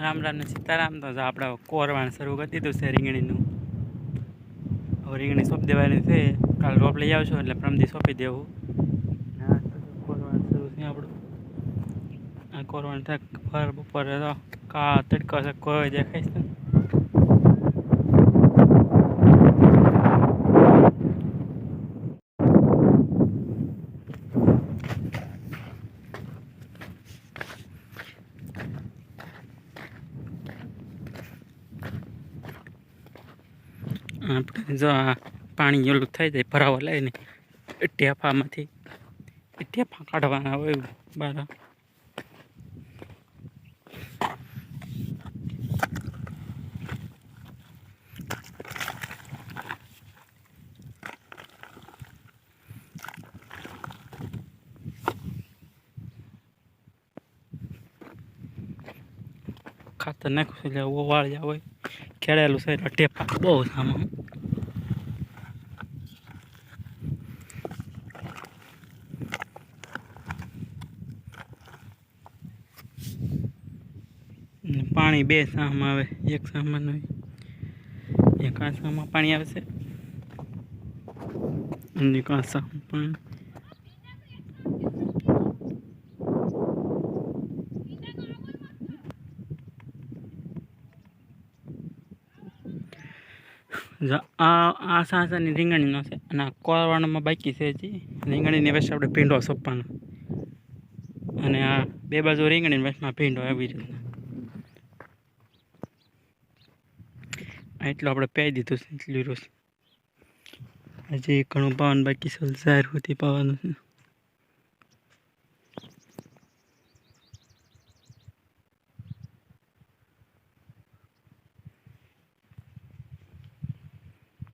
રામ રામ સીતારામ. તો આપણે કોરવાણ શરૂ કરી દીધું છે રીંગણીનું. હવે રીંગણી સોંપી દેવાની છે. કાલ રોપ લઈ આવશો એટલે પ્રમદી સોંપી દેવું. કોરવાણ શરૂ છે આપણું. આ કોરવાણ થાય ફર બપોરે તો કા તડકો છે, કોઈ દેખાય છે આપણે જો આ પાણી ઓલું થઈ જાય ભરાવા લઈને ટેફામાંથી ટેફા કાઢવાના હોય બહાર ખાતર નાખું એટલે ઓવાળ્યા હોય. ખેડેલું છે, એટલે ટેપા બહુ સામા પાણી બે સામ આવે, એક સામાન હોય એક આ પાણી આવે છે. અને આ પાણી. આ આ સાસાની રીંગણીનો છે. અને આ કોરવાણામાં બાકી છે હજી. રીંગણીની વચ્ચે આપણે ભીંડો સોંપવાનો. અને આ બે બાજુ રીંગણી વચમાં ભીંડો એવી રીતના. એટલું આપણે પહેરી દીધું છે, એટલું રોજ હજી ઘણું પાવાનું બાકી છે જાહેર સુધી પાવાનું. છે